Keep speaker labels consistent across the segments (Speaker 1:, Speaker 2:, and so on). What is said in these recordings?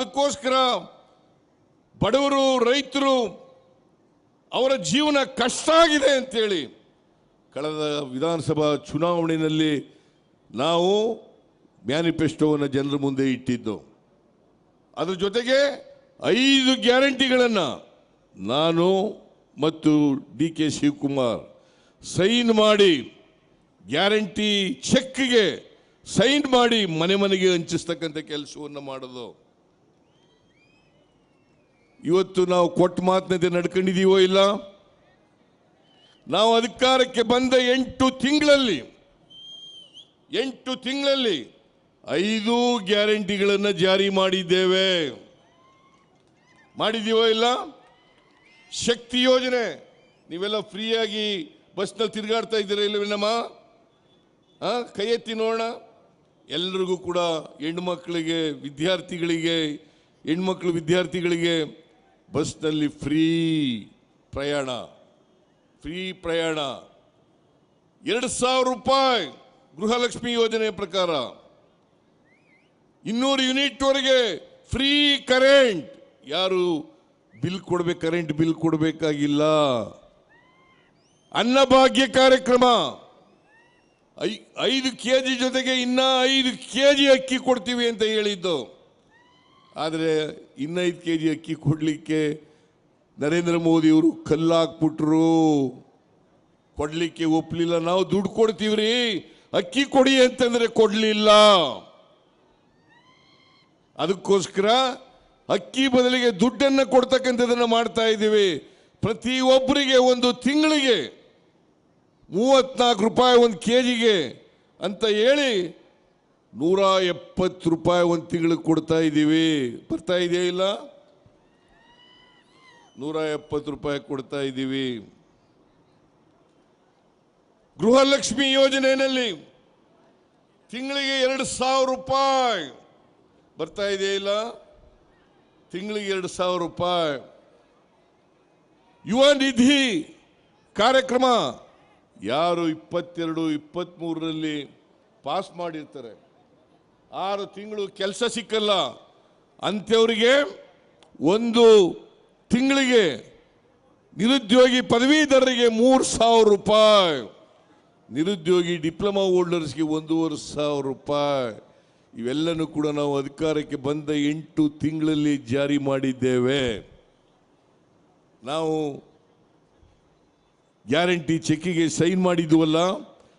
Speaker 1: ಅದಕ್ಕೋಸ್ಕರ ಬಡವರು, ರೈತರು ಅವರ ಜೀವನ ಕಷ್ಟ ಆಗಿದೆ ಅಂತೇಳಿ ಕಳೆದ ವಿಧಾನಸಭಾ ಚುನಾವಣೆಯಲ್ಲಿ ನಾವು ಮ್ಯಾನಿಫೆಸ್ಟೋವನ್ನು ಜನರ ಮುಂದೆ ಇಟ್ಟಿದ್ದು. ಅದರ ಜೊತೆಗೆ ಐದು ಗ್ಯಾರಂಟಿಗಳನ್ನು ನಾನು ಮತ್ತು ಡಿ ಕೆ ಶಿವಕುಮಾರ್ ಸೈನ್ ಮಾಡಿ ಗ್ಯಾರಂಟಿ ಚೆಕ್ಗೆ ಸೈನ್ ಮಾಡಿ ಮನೆ ಮನೆಗೆ ಹಂಚಿಸ್ತಕ್ಕಂಥ ಕೆಲಸವನ್ನು ಮಾಡೋದು. ಇವತ್ತು ನಾವು ಕೊಟ್ಟ ಮಾತಿನಂತೆ ನಡ್ಕೊಂಡಿದ್ದೀವೋ ಇಲ್ಲ? ನಾವು ಅಧಿಕಾರಕ್ಕೆ ಬಂದ ಎಂಟು ತಿಂಗಳಲ್ಲಿ ಎಂಟು ತಿಂಗಳಲ್ಲಿ ಐದು ಗ್ಯಾರಂಟಿಗಳನ್ನು ಜಾರಿ ಮಾಡಿದ್ದೇವೆ. ಮಾಡಿದ್ದೀವೋ ಇಲ್ಲ? ಶಕ್ತಿ ಯೋಜನೆ, ನೀವೆಲ್ಲ ಫ್ರೀಯಾಗಿ ಬಸ್ನಲ್ಲಿ ತಿರುಗಾಡ್ತಾ ಇದ್ದೀರಾ ಇಲ್ಲವೇನಮ್ಮ ಹಾಂ ಕೈ ಎತ್ತಿ ನೋಡೋಣ. ಎಲ್ರಿಗೂ ಕೂಡ ಹೆಣ್ಮಕ್ಳಿಗೆ ವಿದ್ಯಾರ್ಥಿಗಳಿಗೆ ಹೆಣ್ಮಕ್ಳು ವಿದ್ಯಾರ್ಥಿಗಳಿಗೆ ಬಸ್ನಲ್ಲಿ ಫ್ರೀ ಪ್ರಯಾಣ ಫ್ರೀ ಪ್ರಯಾಣ. ಎರಡು ಸಾವಿರ ರೂಪಾಯಿ ಗೃಹಲಕ್ಷ್ಮಿ ಯೋಜನೆ ಪ್ರಕಾರ. ಇನ್ನೂರು ಯೂನಿಟ್ವರೆಗೆ ಫ್ರೀ ಕರೆಂಟ್. ಯಾರು ಬಿಲ್ ಕೊಡ್ಬೇಕು, ಕರೆಂಟ್ ಬಿಲ್ ಕೊಡಬೇಕಾಗಿಲ್ಲ. ಅನ್ನಭಾಗ್ಯ ಕಾರ್ಯಕ್ರಮ. ಐ, ಐದು ಕೆ ಜಿ ಜೊತೆಗೆ ಇನ್ನ ಐದು ಕೆ ಜಿ ಅಕ್ಕಿ ಕೊಡ್ತೀವಿ ಅಂತ ಹೇಳಿದ್ದು. ಆದರೆ ಇನ್ನೈದು ಕೆ ಜಿ ಅಕ್ಕಿ ಕೊಡಲಿಕ್ಕೆ ನರೇಂದ್ರ ಮೋದಿಯವರು ಕಲ್ಲಾಕ್ಬಿಟ್ರು. ಕೊಡಲಿಕ್ಕೆ ಒಪ್ಪಲಿಲ್ಲ ನಾವು ದುಡ್ಡು ಕೊಡ್ತೀವ್ರಿ. ಅಕ್ಕಿ ಕೊಡಿ ಅಂತಂದರೆ ಕೊಡಲಿಲ್ಲ. ಅದಕ್ಕೋಸ್ಕರ ಅಕ್ಕಿ ಬದಲಿಗೆ ದುಡ್ಡನ್ನು ಕೊಡ್ತಕ್ಕಂಥದ್ದನ್ನು ಮಾಡ್ತಾ ಇದ್ದೀವಿ. ಪ್ರತಿಯೊಬ್ಬರಿಗೆ ಒಂದು ತಿಂಗಳಿಗೆ ಮೂವತ್ನಾಲ್ಕು ರೂಪಾಯಿ ಒಂದು ಕೆ ಜಿಗೆ ಅಂತ ಹೇಳಿ ನೂರ ಎಪ್ಪತ್ತು ರೂಪಾಯಿ ಒಂದು ತಿಂಗಳಿಗೆ ಕೊಡ್ತಾ ಇದ್ದೀವಿ ಬರ್ತಾ ಇದೆಯಾ ಇಲ್ಲ? ನೂರ ಎಪ್ಪತ್ತು ರೂಪಾಯಿ ಕೊಡ್ತಾ ಇದ್ದೀವಿ ಗೃಹಲಕ್ಷ್ಮಿ ಯೋಜನೆಯಲ್ಲಿ ತಿಂಗಳಿಗೆ ಎರಡು ಸಾವಿರ ರೂಪಾಯಿ. ಬರ್ತಾ ಇದೆಯಾ ಇಲ್ಲ? ತಿಂಗಳಿಗೆ ಎರಡು ಸಾವಿರ ರೂಪಾಯಿ. ಯುವ ನಿಧಿ ಕಾರ್ಯಕ್ರಮ ಯಾರು ಇಪ್ಪತ್ತೆರಡು ಇಪ್ಪತ್ತ್ಮೂರರಲ್ಲಿ ಪಾಸ್ ಮಾಡಿರ್ತಾರೆ? ಆರು ತಿಂಗಳು ಕೆಲಸ ಸಿಕ್ಕಲ್ಲ, ಅಂಥವ್ರಿಗೆ ಒಂದು ತಿಂಗಳಿಗೆ ನಿರುದ್ಯೋಗಿ ಪದವೀಧರರಿಗೆ ಮೂರು ಸಾವಿರ ರೂಪಾಯಿ, ನಿರುದ್ಯೋಗಿ ಡಿಪ್ಲೊಮಾ ಹೋಲ್ಡರ್ಸ್ಗೆ ಒಂದೂವರೆ ಸಾವಿರ ರೂಪಾಯಿ. ಇವೆಲ್ಲನೂ ಕೂಡ ನಾವು ಅಧಿಕಾರಕ್ಕೆ ಬಂದ ಎಂಟು ತಿಂಗಳಲ್ಲಿ ಜಾರಿ ಮಾಡಿದ್ದೇವೆ. ನಾವು ಗ್ಯಾರಂಟಿ ಚೆಕ್ಕಿಗೆ ಸೈನ್ ಮಾಡಿದ್ವಲ್ಲ,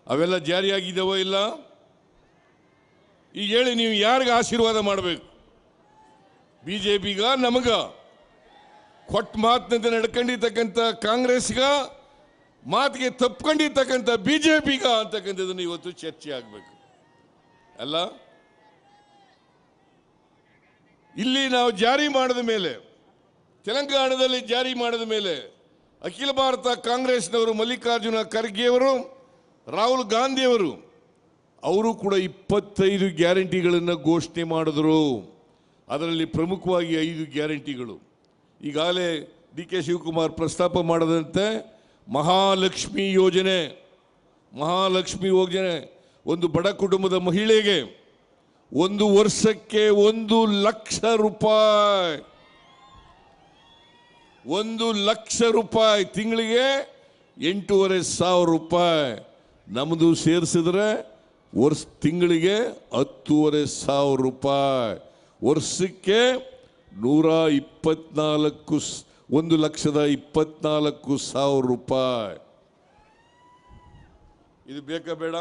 Speaker 1: ಅವೆಲ್ಲ ಜಾರಿಯಾಗಿದ್ದಾವೋ ಇಲ್ಲ? ಈಗ ಹೇಳಿ ನೀವು ಯಾರಿಗೆ ಆಶೀರ್ವಾದ ಮಾಡಬೇಕು? ಬಿ ಜೆ ಪಿಗ ನಮಗ? ಕೊಟ್ಟ ಮಾತಿನಂತೆ ನಡ್ಕೊಂಡಿರ್ತಕ್ಕಂಥ ಕಾಂಗ್ರೆಸ್ಗ, ಮಾತಿಗೆ ತಪ್ಕೊಂಡಿರ್ತಕ್ಕಂಥ ಬಿ ಜೆ ಪಿಗ ಅಂತಕ್ಕಂಥದ್ದನ್ನು ಇವತ್ತು ಚರ್ಚೆ ಆಗಬೇಕು. ಅಲ್ಲ? ಇಲ್ಲಿ ನಾವು ಜಾರಿ ಮಾಡಿದ ಮೇಲೆ, ತೆಲಂಗಾಣದಲ್ಲಿ ಜಾರಿ ಮಾಡಿದ ಮೇಲೆ, ಅಖಿಲ ಭಾರತ ಕಾಂಗ್ರೆಸ್ನವರು ಮಲ್ಲಿಕಾರ್ಜುನ ಖರ್ಗೆಯವರು ರಾಹುಲ್ ಗಾಂಧಿಯವರು ಅವರು ಕೂಡ ಇಪ್ಪತ್ತೈದು ಗ್ಯಾರಂಟಿಗಳನ್ನು ಘೋಷಣೆ ಮಾಡಿದ್ರು. ಅದರಲ್ಲಿ ಪ್ರಮುಖವಾಗಿ ಐದು ಗ್ಯಾರಂಟಿಗಳು. ಈಗಾಗಲೇ ಡಿ ಕೆ ಶಿವಕುಮಾರ್ ಪ್ರಸ್ತಾಪ ಮಾಡದಂತೆ ಮಹಾಲಕ್ಷ್ಮಿ ಯೋಜನೆ ಮಹಾಲಕ್ಷ್ಮಿ ಯೋಜನೆ ಒಂದು ಬಡ ಕುಟುಂಬದ ಮಹಿಳೆಗೆ ಒಂದು ವರ್ಷಕ್ಕೆ ಒಂದು ಲಕ್ಷ ರೂಪಾಯಿ. ಒಂದು ಲಕ್ಷ ರೂಪಾಯಿ ತಿಂಗಳಿಗೆ ಎಂಟೂವರೆ ಸಾವಿರ ರೂಪಾಯಿ. ನಮ್ಮದು ಸೇರಿಸಿದ್ರೆ ವರ್ಷ ತಿಂಗಳಿಗೆ ಹತ್ತೂವರೆ ಸಾವಿರ ರೂಪಾಯಿ. ವರ್ಷಕ್ಕೆ ನೂರ ಇಪ್ಪತ್ನಾಲ್ಕು ಒಂದು ಲಕ್ಷದ ಇಪ್ಪತ್ನಾಲ್ಕು ಸಾವಿರ ರೂಪಾಯಿ. ಇದು ಬೇಕಾ ಬೇಡ?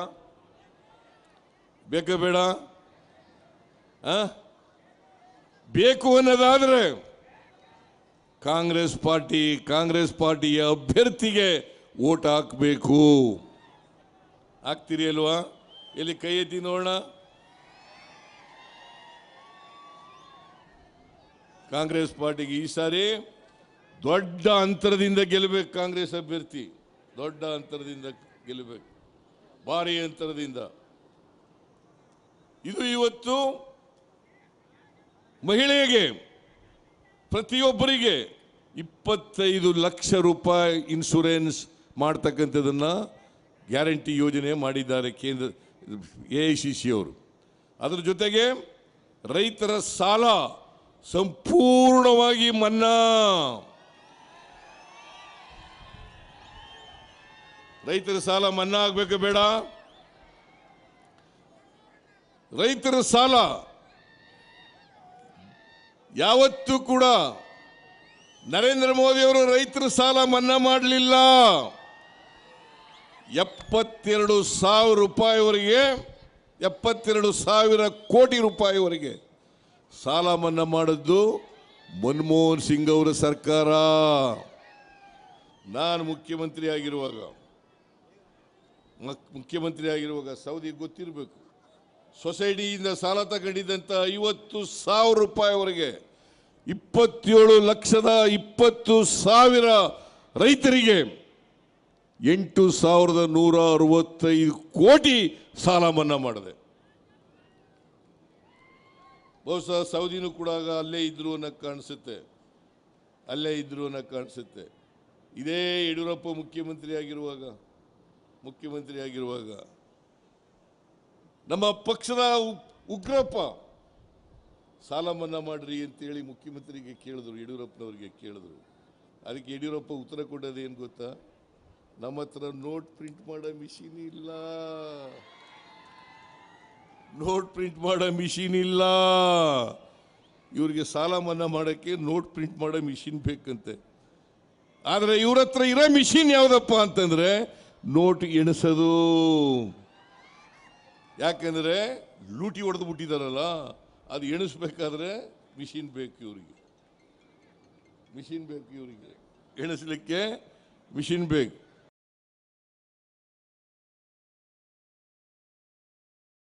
Speaker 1: ಬೇಕಾ ಬೇಡ? ಬೇಕು ಅನ್ನೋದಾದ್ರೆ ಕಾಂಗ್ರೆಸ್ ಪಾರ್ಟಿ, ಕಾಂಗ್ರೆಸ್ ಪಾರ್ಟಿಯ ಅಭ್ಯರ್ಥಿಗೆ ಓಟ್ ಹಾಕಬೇಕು. ಹಾಕ್ತೀರಿ ಅಲ್ವಾ? ಎಲ್ಲಿ ಕೈ ಎತ್ತಿ ನೋಡೋಣ. ಕಾಂಗ್ರೆಸ್ ಪಾರ್ಟಿಗೆ ಈ ಸಾರಿ ದೊಡ್ಡ ಅಂತರದಿಂದ ಗೆಲ್ಲಬೇಕು ಕಾಂಗ್ರೆಸ್ ಅಭ್ಯರ್ಥಿ. ದೊಡ್ಡ ಅಂತರದಿಂದ ಗೆಲ್ಲಬೇಕು ಭಾರಿ ಅಂತರದಿಂದ. ಇದು ಇವತ್ತು ಮಹಿಳೆಗೆ ಪ್ರತಿಯೊಬ್ಬರಿಗೆ ಇಪ್ಪತ್ತೈದು ಲಕ್ಷ ರೂಪಾಯಿ ಇನ್ಶೂರೆನ್ಸ್ ಮಾಡ್ತಕ್ಕಂಥದ್ದನ್ನ ಗ್ಯಾರಂಟಿ ಯೋಜನೆ ಮಾಡಿದ್ದಾರೆ ಕೇಂದ್ರ ಎ ಐ ಸಿ ಸಿ ಅವರು. ಅದರ ಜೊತೆಗೆ ರೈತರ ಸಾಲ ಸಂಪೂರ್ಣವಾಗಿ ಮನ್ನಾ. ರೈತರ ಸಾಲ ಮನ್ನಾ ಆಗಬೇಕು ಬೇಡ. ರೈತರ ಸಾಲ ಯಾವತ್ತೂ ಕೂಡ ನರೇಂದ್ರ ಮೋದಿಯವರು ರೈತರ ಸಾಲ ಮನ್ನಾ ಮಾಡಲಿಲ್ಲ. ಎಪ್ಪತ್ತೆರಡು ಸಾವಿರ ರೂಪಾಯಿವರೆಗೆ, ಎಪ್ಪತ್ತೆರಡು ಸಾವಿರ ಕೋಟಿ ರೂಪಾಯಿವರೆಗೆ ಸಾಲ ಮನ್ನಾ ಮಾಡಿದ್ದು ಮನಮೋಹನ್ ಸಿಂಗ್ ಅವರ ಸರ್ಕಾರ. ನಾನು ಮುಖ್ಯಮಂತ್ರಿ ಆಗಿರುವಾಗ ಮುಖ್ಯಮಂತ್ರಿ ಆಗಿರುವಾಗ ಸೌದಿ ಗೊತ್ತಿರಬೇಕು. ಸೊಸೈಟಿಯಿಂದ ಸಾಲ ತಗೊಂಡಿದ್ದಂಥ ಐವತ್ತು ಸಾವಿರ ರೂಪಾಯಿವರೆಗೆ ಇಪ್ಪತ್ತೇಳು ಲಕ್ಷದ ಇಪ್ಪತ್ತು ಸಾವಿರ ರೈತರಿಗೆ ಎಂಟು ಸಾವಿರದ ನೂರ ಅರವತ್ತೈದು ಕೋಟಿ ಸಾಲ ಮನ್ನಾ ಮಾಡಿದೆ. ಬಹುಶಃ ಸೌದಿನೂ ಕೂಡ ಅಲ್ಲೇ ಇದ್ರು ಅನ್ನೋ ಕಾಣಿಸುತ್ತೆ. ಅಲ್ಲೇ ಇದ್ರು ಅನ್ನೋ ಕಾಣಿಸುತ್ತೆ. ಇದೇ ಯಡಿಯೂರಪ್ಪ ಮುಖ್ಯಮಂತ್ರಿ ಆಗಿರುವಾಗ ಮುಖ್ಯಮಂತ್ರಿ ಆಗಿರುವಾಗ ನಮ್ಮ ಪಕ್ಷದ ಉಗ್ರಪ್ಪ ಸಾಲ ಮನ್ನಾ ಮಾಡ್ರಿ ಅಂತೇಳಿ ಮುಖ್ಯಮಂತ್ರಿಗೆ ಕೇಳಿದ್ರು, ಯಡಿಯೂರಪ್ಪನವ್ರಿಗೆ ಕೇಳಿದ್ರು. ಅದಕ್ಕೆ ಯಡಿಯೂರಪ್ಪ ಉತ್ತರ ಕೊಟ್ಟದೇನು ಗೊತ್ತಾ? ನಮ್ಮ ಹತ್ರ ನೋಟ್ ಪ್ರಿಂಟ್ ಮಾಡೋ ಮಿಷಿನ್ ಇಲ್ಲ. ನೋಟ್ ಪ್ರಿಂಟ್ ಮಾಡೋ ಮಿಷಿನ್ ಇಲ್ಲ. ಇವರಿಗೆ ಸಾಲ ಮನ್ನಾ ಮಾಡೋಕ್ಕೆ ನೋಟ್ ಪ್ರಿಂಟ್ ಮಾಡೋ ಮಿಷಿನ್ ಬೇಕಂತೆ. ಆದರೆ ಇವ್ರ ಹತ್ರ ಇರೋ ಮಿಷಿನ್ ಯಾವುದಪ್ಪ ಅಂತಂದರೆ ನೋಟ್ ಎಣಿಸೋದು. ಯಾಕೆಂದ್ರೆ ಲೂಟಿ ಹೊಡೆದು ಬಿಟ್ಟಿದಾರಲ್ಲ, ಅದು ಎಣಿಸ್ಬೇಕಾದ್ರೆ ಮಿಷಿನ್ ಬೇಕು ಇವರಿಗೆ. ಮಿಷಿನ್ ಬೇಕು ಇವರಿಗೆ. ಎಣಿಸ್ಲಿಕ್ಕೆ ಮಿಷಿನ್ ಬೇಕು.